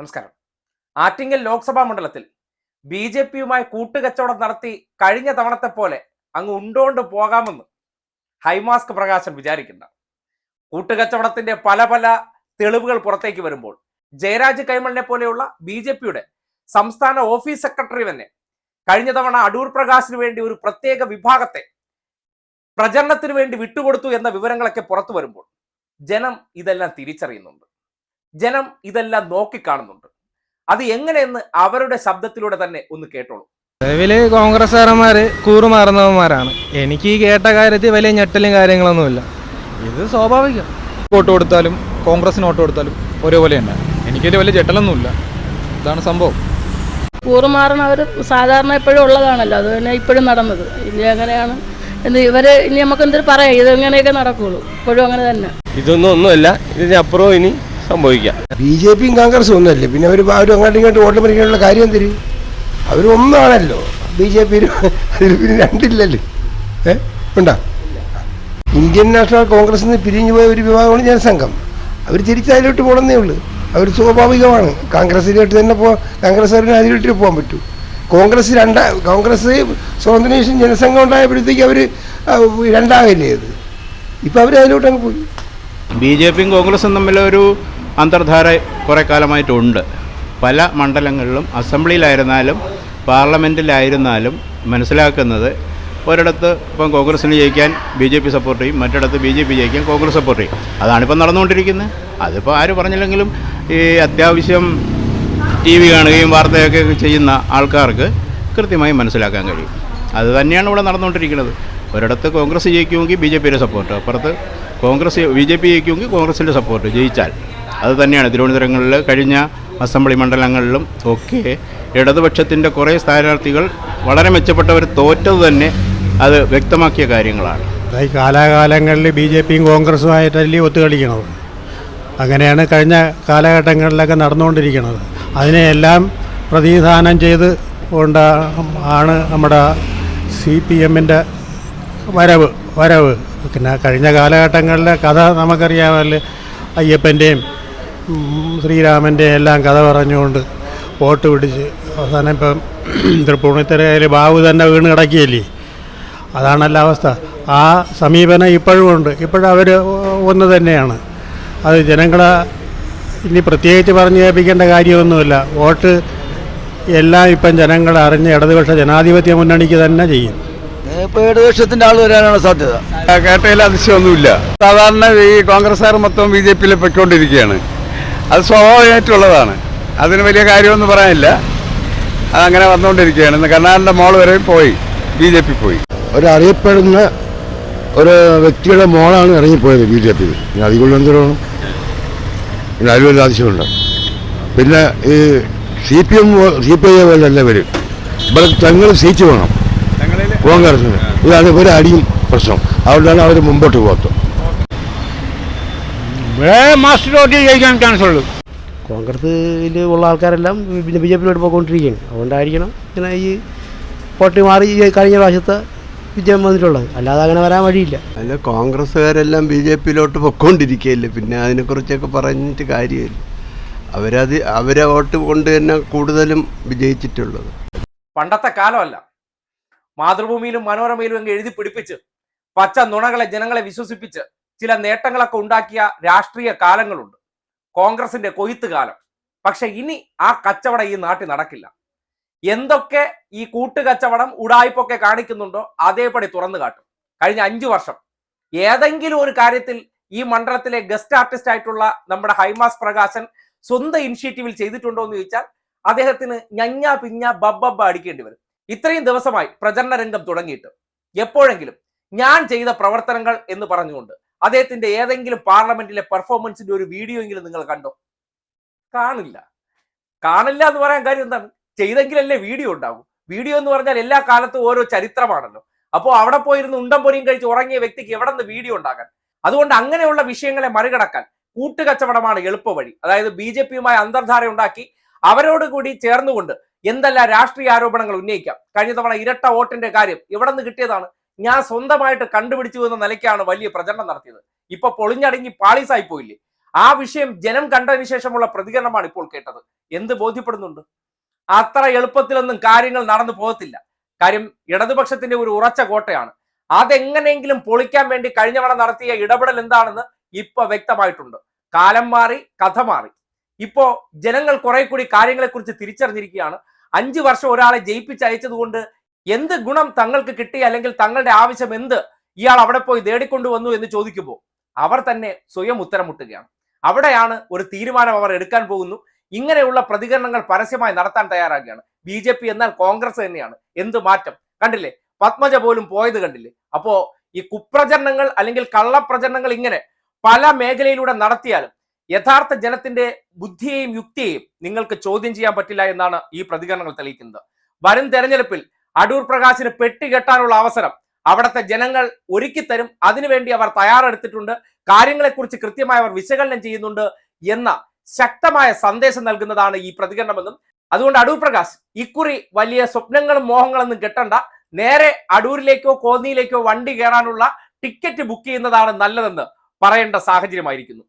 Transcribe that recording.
നമസ്കാരം. ആറ്റിങ്ങൽ ലോക്സഭാ മണ്ഡലത്തിൽ B J പിയുമായി കൂട്ടുകച്ചവടം നടത്തി കഴിഞ്ഞ തവണത്തെ പോലെ അങ്ങ് ഉണ്ടോണ്ട് പോകാമെന്ന് ഹൈമാസ്ക് പ്രകാശൻ വിചാരിക്കുന്ന കൂട്ടുകച്ചവടത്തിന്റെ പല പല തെളിവുകൾ പുറത്തേക്ക് വരുമ്പോൾ ജയരാജ് കൈമളിനെ പോലെയുള്ള ബി ജെ പിയുടെ സംസ്ഥാന ഓഫീസ് സെക്രട്ടറി തന്നെ കഴിഞ്ഞ തവണ അടൂർ പ്രകാശിന് വേണ്ടി ഒരു പ്രത്യേക വിഭാഗത്തെ പ്രചരണത്തിന് വേണ്ടി വിട്ടുകൊടുത്തു എന്ന വിവരങ്ങളൊക്കെ പുറത്തു വരുമ്പോൾ ജനം ഇതെല്ലാം തിരിച്ചറിയുന്നുണ്ട്. ജനം ഇതെല്ലാം നോക്കിക്കാണുന്നുണ്ട്. അത് എങ്ങനെയെന്ന് അവരുടെ ശബ്ദത്തിലൂടെ തന്നെ ഒന്ന് കേട്ടോളൂ. നിലവിൽ കോൺഗ്രസ്സുകാരന്മാര് കൂറുമാറുന്നവന്മാരാണ്. എനിക്ക് ഈ കേട്ട കാര്യത്തിൽ വലിയ ഞെട്ടലും കാര്യങ്ങളൊന്നുമില്ല. ഇത് സ്വാഭാവികം. വോട്ട് കൊടുത്താലും കോൺഗ്രസിന് വോട്ട് കൊടുത്താലും ഒരേപോലെ തന്നെ. എനിക്കൊരു വലിയ ഞെട്ടലൊന്നുമില്ല. ഇതാണ് സംഭവം. കൂറുമാറണം അവർ സാധാരണ എപ്പോഴും ഉള്ളതാണല്ലോ. അത് തന്നെ ഇപ്പോഴും നടന്നത്. ഇനി അങ്ങനെയാണ്. എന്ന് ഇവർ ഇനി നമുക്ക് എന്തൊരു പറയാം? ഇത് ഇങ്ങനെയൊക്കെ നടക്കുള്ളൂ. ഇപ്പോഴും അങ്ങനെ തന്നെ. ഇതൊന്നും ഒന്നുമല്ല. ഇതിനപ്പുറവും ഇനി സംഭവിക്കാം. ബി ജെ പിയും കോൺഗ്രസും ഒന്നുമല്ലേ? പിന്നെ അവർ അവർ അങ്ങോട്ടും ഇങ്ങോട്ടും വോട്ട് മറിക്കാനുള്ള കാര്യം തരും അവർ ഒന്നാണല്ലോ. ബി ജെ പി അതിൽ പിന്നെ രണ്ടില്ലല്ലോ? ഏ? ഉണ്ടാ? ഇന്ത്യൻ നാഷണൽ കോൺഗ്രസ് നിന്ന് പിരിഞ്ഞു പോയ ഒരു വിഭാഗമാണ് ജനസംഘം. അവർ തിരിച്ചതിലോട്ട് പോകണമെന്നേ ഉള്ളൂ. അവർ സ്വാഭാവികമാണ്. കോൺഗ്രസിലോട്ട് തന്നെ പോ കോൺഗ്രസ്സുകാരന് അതിലോട്ട് പോകാൻ പറ്റൂ. കോൺഗ്രസ് രണ്ടാ കോൺഗ്രസ് സ്വാതന്ത്ര്യം ജനസംഘം ഉണ്ടായപ്പോഴത്തേക്ക് അവർ രണ്ടാകില്ലേ അത്? ഇപ്പം അവർ അതിലോട്ട് അങ്ങ് പോയി. ബി ജെ പിയും കോൺഗ്രസും തമ്മിലൊരു അന്തർധാര കുറേ കാലമായിട്ടുണ്ട്. പല മണ്ഡലങ്ങളിലും അസംബ്ലിയിലായിരുന്നാലും പാർലമെന്റിലായിരുന്നാലും മനസ്സിലാക്കുന്നത് ഒരിടത്ത് ഇപ്പം കോൺഗ്രസിന് ജയിക്കാൻ ബി ജെ പി സപ്പോർട്ട് ചെയ്യും മറ്റിടത്ത് ബി ജെ പി ജയിക്കാൻ കോൺഗ്രസ് സപ്പോർട്ട് ചെയ്യും. അതാണിപ്പോൾ നടന്നുകൊണ്ടിരിക്കുന്നത്. അതിപ്പോൾ ആര് പറഞ്ഞില്ലെങ്കിലും ഈ അത്യാവശ്യം ടി വി കാണുകയും വാർത്തയൊക്കെ ചെയ്യുന്ന ആൾക്കാർക്ക് കൃത്യമായി മനസ്സിലാക്കാൻ കഴിയും. അത് തന്നെയാണ് ഇവിടെ നടന്നുകൊണ്ടിരിക്കുന്നത്. ഒരിടത്ത് കോൺഗ്രസ് ജയിക്കുമെങ്കിൽ ബി ജെ പിയുടെ സപ്പോർട്ട് അപ്പുറത്ത് കോൺഗ്രസ് ബി ജെ പി ജയിക്കുമെങ്കിൽ കോൺഗ്രസിന്റെ സപ്പോർട്ട് ജയിച്ചാൽ. അത് തന്നെയാണ് തിരുവനന്തപുരങ്ങളിൽ കഴിഞ്ഞ അസംബ്ലി മണ്ഡലങ്ങളിലും ഒക്കെ. ഇടതുപക്ഷത്തിന്റെ കുറേ സ്ഥാനാർത്ഥികൾ വളരെ മെച്ചപ്പെട്ടവർ തോറ്റത് തന്നെ അത് വ്യക്തമാക്കിയ കാര്യങ്ങളാണ്. ഈ കാലാകാലങ്ങളിൽ ബി ജെ പിയും കോൺഗ്രസുമായിട്ടല്ലേ ഒത്തുകളിക്കണത്? അങ്ങനെയാണ് കഴിഞ്ഞ കാലഘട്ടങ്ങളിലൊക്കെ നടന്നുകൊണ്ടിരിക്കുന്നത് അതിനെയെല്ലാം പ്രതിനിധാനം ചെയ്ത് കൊണ്ട് ആണ് നമ്മുടെ സി പി എമ്മിന്റെ വരവ് വരവ്. പിന്നെ കഴിഞ്ഞ കാലഘട്ടങ്ങളിലെ കഥ നമുക്കറിയാമല്ലോ അയ്യപ്പന്റെയും ഉം, ശ്രീരാമന്റെയും എല്ലാം കഥ പറഞ്ഞുകൊണ്ട് വോട്ട് പിടിച്ച് അവസാനം ഇപ്പം തൃപ്പൂണിത്തരയിൽ ബാബു തന്നെ വീണ് കിടക്കുകയല്ലേ? അതാണല്ല അവസ്ഥ. ആ സമീപനം ഇപ്പോഴും ഉണ്ട്. ഇപ്പോഴും അവർ ഒന്ന് തന്നെയാണ്. അത് ജനങ്ങളെ ഇനി പ്രത്യേകിച്ച് പറഞ്ഞു കേൾപ്പിക്കേണ്ട കാര്യമൊന്നുമില്ല. വോട്ട് എല്ലാം ഇപ്പം ജനങ്ങൾ അറിഞ്ഞ് ഇടതുപക്ഷ ജനാധിപത്യ മുന്നണിക്ക് തന്നെ ചെയ്യും. ഇപ്പോൾ ഇടതുപക്ഷത്തിന്റെ ആൾ വരാനാണ് സാധ്യത? കേട്ടതിൽ അതിശയമൊന്നുമില്ല. സാധാരണ ഈ കോൺഗ്രസ്സുകാർ മൊത്തം ബി ജെ പിയിൽ പൊയ്ക്കൊണ്ടിരിക്കുകയാണ്. അത് സ്വാഭാവികമായിട്ടുള്ളതാണ്. അതിന് വലിയ കാര്യമൊന്നും പറയാനില്ല. അതങ്ങനെ വന്നുകൊണ്ടിരിക്കുകയാണ്. ഇന്ന് കർണാടന്റെ മോൾ വരെ പോയി. ബി ജെ പി പോയി. ഒരറിയപ്പെടുന്ന ഒരു വ്യക്തിയുടെ മോളാണ് ഇറങ്ങിപ്പോയത് ബി ജെ പിയിൽ പിന്നെ അതുകൊണ്ട് എന്തിനാണ് പിന്നെ അതിൽ വലിയ ആവശ്യമുണ്ട്. പിന്നെ ഈ C P M C P I പോലല്ല വരും ഇവിടെ തങ്ങൾ സീറ്റ് വേണം. കോൺഗ്രസിന് ഇതാണ് ഒരു അടിയും പ്രശ്നം. അതുകൊണ്ടാണ് അവർ മുമ്പോട്ട് പോകാത്തത്. മാസ്റ്റർ ജയിക്കാൻ ചാൻസ് ഉള്ളൂ കോൺഗ്രസ്സിൽ ഉള്ള ആൾക്കാരെല്ലാം പിന്നെ ബി ജെ പിയിലോട്ട് പോയിക്കൊണ്ടിരിക്കുകയാണ്. അതുകൊണ്ടായിരിക്കണം ഇങ്ങനെ ഈ പോട്ടി മാറി ഈ കഴിഞ്ഞ പ്രാവശ്യത്തെ വിജയം വന്നിട്ടുള്ളത്. അല്ലാതെ അങ്ങനെ വരാൻ വഴിയില്ല. അല്ല കോൺഗ്രസ്സുകാരെല്ലാം ബി ജെ പിയിലോട്ട് പൊയ്ക്കൊണ്ടിരിക്കുകയല്ലേ? പിന്നെ അതിനെക്കുറിച്ചൊക്കെ പറഞ്ഞിട്ട് കാര്യമില്ല. അവരത് അവരെ വോട്ട് കൊണ്ട് തന്നെ കൂടുതലും വിജയിച്ചിട്ടുള്ളത്. പണ്ടത്തെ കാലമല്ല. മാതൃഭൂമിയിലും മനോരമയിലും അങ്ങ് എഴുതി പിടിപ്പിച്ച് പച്ച നുണകളെ ജനങ്ങളെ വിശ്വസിപ്പിച്ച് ചില നേട്ടങ്ങളൊക്കെ ഉണ്ടാക്കിയ രാഷ്ട്രീയ കാലങ്ങളുണ്ട്. കോൺഗ്രസിന്റെ കൊയ്ത്ത് കാലം. പക്ഷെ ഇനി ആ കച്ചവടം ഈ നാട്ടിൽ നടക്കില്ല. എന്തൊക്കെ ഈ കൂട്ടുകച്ചവടം ഉടായ്പൊക്കെ കാണിക്കുന്നുണ്ടോ അതേപടി തുറന്നു കാട്ടും. കഴിഞ്ഞ അഞ്ചു വർഷം ഏതെങ്കിലും ഒരു കാര്യത്തിൽ ഈ മണ്ഡലത്തിലെ ഗസ്റ്റ് ആർട്ടിസ്റ്റ് ആയിട്ടുള്ള നമ്മുടെ ഹൈമാസ് പ്രകാശൻ സ്വന്തം ഇനിഷ്യേറ്റീവിൽ ചെയ്തിട്ടുണ്ടോ എന്ന് ചോദിച്ചാൽ അദ്ദേഹത്തിന് ഞഞ്ഞ പിഞ്ഞ ബബ്ബബ്ബ അടിക്കേണ്ടി വരും. ഇത്രയും ദിവസമായി പ്രചരണ രംഗം തുടങ്ങിയിട്ട് എപ്പോഴെങ്കിലും ഞാൻ ചെയ്ത പ്രവർത്തനങ്ങൾ എന്ന് പറഞ്ഞുകൊണ്ട് അദ്ദേഹത്തിന്റെ ഏതെങ്കിലും പാർലമെന്റിലെ പെർഫോമൻസിന്റെ ഒരു വീഡിയോ എങ്കിലും നിങ്ങൾ കണ്ടോ? കാണില്ല. കാണില്ല എന്ന് പറയാൻ കാര്യം എന്താണ്? ചെയ്തെങ്കിലല്ലേ വീഡിയോ ഉണ്ടാവും. വീഡിയോ എന്ന് പറഞ്ഞാൽ എല്ലാ കാലത്തും ഓരോ ചരിത്രമാണല്ലോ. അപ്പോൾ അവിടെ പോയിരുന്ന് ഉണ്ടം പൊരിയും കഴിച്ച് ഉറങ്ങിയ വ്യക്തിക്ക് എവിടെ നിന്ന് വീഡിയോ ഉണ്ടാക്കാൻ അതുകൊണ്ട് അങ്ങനെയുള്ള വിഷയങ്ങളെ മറികടക്കാൻ കൂട്ടുകച്ചവടമാണ് എളുപ്പവഴി. അതായത് ബി ജെ പിയുമായി അന്തർധാര ഉണ്ടാക്കി അവരോട് കൂടി ചേർന്നുകൊണ്ട് എന്തെല്ലാം രാഷ്ട്രീയ ആരോപണങ്ങൾ ഉന്നയിക്കാം? കഴിഞ്ഞ തവണ ഇരട്ട വോട്ടിന്റെ കാര്യം എവിടെ നിന്ന് കിട്ടിയതാണ്? ഞാൻ സ്വന്തമായിട്ട് കണ്ടുപിടിച്ചു എന്ന നിലയ്ക്കാണ് വലിയ പ്രചരണം നടത്തിയത്. ഇപ്പൊ പൊളിഞ്ഞടങ്ങി പാളീസായി പോയില്ലേ? ആ വിഷയം ജനം കണ്ടതിന് ശേഷമുള്ള പ്രതികരണമാണ് ഇപ്പോൾ കേട്ടത്. എന്ത് ബോധ്യപ്പെടുന്നുണ്ട്? അത്ര എളുപ്പത്തിലൊന്നും കാര്യങ്ങൾ നടന്നു പോകത്തില്ല. കാര്യം ഇടതുപക്ഷത്തിന്റെ ഒരു ഉറച്ച കോട്ടയാണ്. അതെങ്ങനെയെങ്കിലും പൊളിക്കാൻ വേണ്ടി കഴിഞ്ഞവണ നടത്തിയ ഇടപെടൽ എന്താണെന്ന് ഇപ്പൊ വ്യക്തമായിട്ടുണ്ട്. കാലം മാറി കഥ മാറി. ഇപ്പോ ജനങ്ങൾ കുറെ കൂടി കാര്യങ്ങളെക്കുറിച്ച് തിരിച്ചറിഞ്ഞിരിക്കുകയാണ്. അഞ്ചു വർഷം ഒരാളെ ജയിപ്പിച്ച് കൊണ്ട് എന്ത് ഗുണം തങ്ങൾക്ക് കിട്ടി അല്ലെങ്കിൽ തങ്ങളുടെ ആവശ്യം എന്ത്? ഇയാൾ അവിടെ പോയി നേടിക്കൊണ്ടുവന്നു എന്ന് ചോദിക്കുമ്പോൾ അവർ തന്നെ സ്വയം ഉത്തരം മുട്ടുകയാണ് അവിടെയാണ് ഒരു തീരുമാനം അവർ എടുക്കാൻ പോകുന്നു. ഇങ്ങനെയുള്ള പ്രതികരണങ്ങൾ പരസ്യമായി നടത്താൻ തയ്യാറാകുകയാണ്. ബി ജെ പി എന്നാൽ കോൺഗ്രസ് തന്നെയാണ്. എന്ത് മാറ്റം? കണ്ടില്ലേ? പത്മജ പോലും പോയത് കണ്ടില്ലേ? അപ്പോ ഈ കുപ്രചരണങ്ങൾ അല്ലെങ്കിൽ കള്ളപ്രചരണങ്ങൾ ഇങ്ങനെ പല മേഖലയിലൂടെ നടത്തിയാലും യഥാർത്ഥ ജനത്തിന്റെ ബുദ്ധിയെയും യുക്തിയെയും നിങ്ങൾക്ക് ചോദ്യം ചെയ്യാൻ പറ്റില്ല എന്നാണ് ഈ പ്രതികരണങ്ങൾ തെളിയിക്കുന്നത്. വരും തെരഞ്ഞെടുപ്പിൽ അടൂർ പ്രകാശിന് പെട്ടികെട്ടാനുള്ള അവസരം അവിടുത്തെ ജനങ്ങൾ ഒരുക്കിത്തരും അതിനുവേണ്ടി അവർ തയ്യാറെടുത്തിട്ടുണ്ട്. കാര്യങ്ങളെക്കുറിച്ച് കൃത്യമായി അവർ വിശകലനം ചെയ്യുന്നുണ്ട് എന്ന ശക്തമായ സന്ദേശം നൽകുന്നതാണ് ഈ പ്രതികരണമെന്നും അതുകൊണ്ട് അടൂർ പ്രകാശ് ഇക്കുറി വലിയ സ്വപ്നങ്ങളും മോഹങ്ങളൊന്നും കെട്ടണ്ട. നേരെ അടൂരിലേക്കോ കോന്നിയിലേക്കോ വണ്ടി കയറാനുള്ള ടിക്കറ്റ് ബുക്ക് ചെയ്യുന്നതാണ് നല്ലതെന്ന് പറയേണ്ട സാഹചര്യമായിരിക്കുന്നു.